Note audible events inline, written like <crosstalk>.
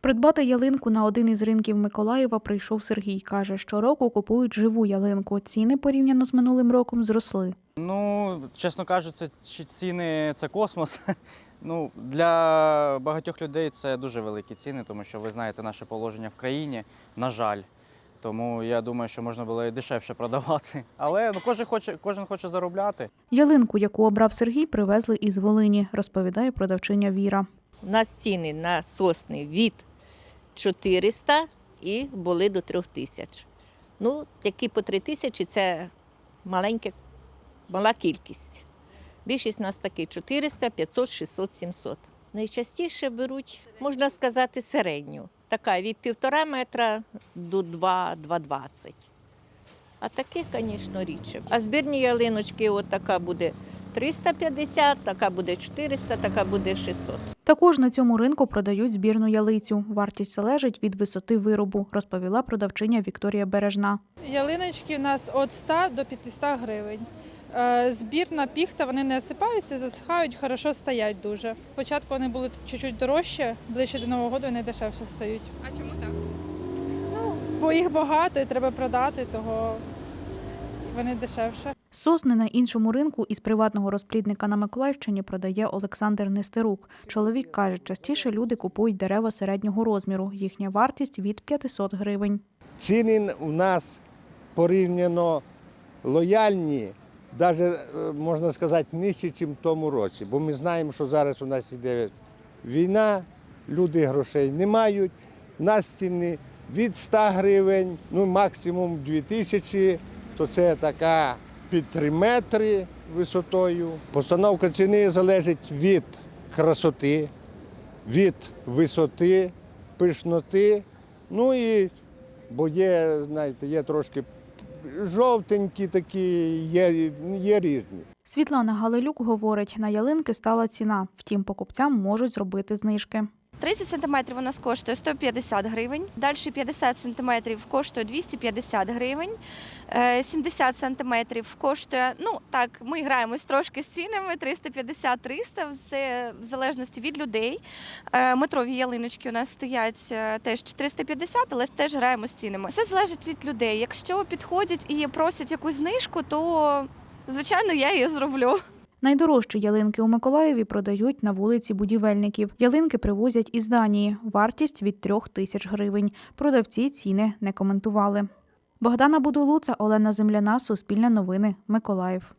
Придбати ялинку на один із ринків Миколаєва прийшов Сергій. Каже, щороку купують живу ялинку. Ціни порівняно з минулим роком зросли. Ну, чесно кажучи, ці ціни це космос. <laughs> Ну, для багатьох людей це дуже великі ціни, тому що ви знаєте наше положення в країні, на жаль. Тому я думаю, що можна було і дешевше продавати. Але ну, кожен хоче, кожен хоче заробляти. Ялинку, яку обрав Сергій, привезли із Волині, розповідає продавчиня Віра. У нас ціни на сосни від 400 і були до 3000. Ну, які по 3000 це маленька, мала кількість. Більшість нас такі 400, 500, 600, 700. Найчастіше беруть, можна сказати, середню. Така від 1,5 метра до 2, 2,20. А таких, звісно, рідше. А збірні ялиночки, от така буде 350, така буде 400, така буде 600. Також на цьому ринку продають збірну ялицю. Вартість залежить від висоти виробу, розповіла продавчиня Вікторія Бережна. Ялиночки у нас від 100 до 500 гривень. Е, Збірна піхта, вони не осипаються, засихають, хорошо стоять дуже. Спочатку вони були чуть-чуть дорожче, ближче до Нового року вони дешевше стають. А чому так? Ну, бо їх багато і треба продати, того вони дешевше. Сосни на іншому ринку із приватного розплідника на Миколаївщині продає Олександр Нестерук. Чоловік каже, частіше люди купують дерева середнього розміру. Їхня вартість від 500 гривень. Ціни у нас порівняно лояльні, навіть можна сказати, нижчі, ніж в тому році. Бо ми знаємо, що зараз у нас іде війна, люди грошей не мають. У нас ціни від 100 гривень, ну максимум 2000, то це така під 3 метри висотою. Постановка ціни залежить від красоти, від висоти, пишноти. Ну і бо є, знаєте, є трошки жовтенькі такі, є, є різні. Світлана Галилюк говорить, на ялинки стала ціна. Втім, покупцям можуть зробити знижки. 30 сантиметрів у нас коштує 150 гривень. Далі 50 сантиметрів коштує 250 гривень. Е, 70 сантиметрів коштує, ну так, ми граємось трошки з цінами 350-300, все в залежності від людей. Е, Метрові ялиночки у нас стоять е, теж 450, але теж граємо з цінами. Все залежить від людей. Якщо підходять і просять якусь знижку, то звичайно я її зроблю. Найдорожчі ялинки у Миколаєві продають на вулиці будівельників. Ялинки привозять із Данії. Вартість від трьох тисяч гривень. Продавці ціни не коментували. Богдана Будулуца, Олена Земляна, Суспільне новини, Миколаїв.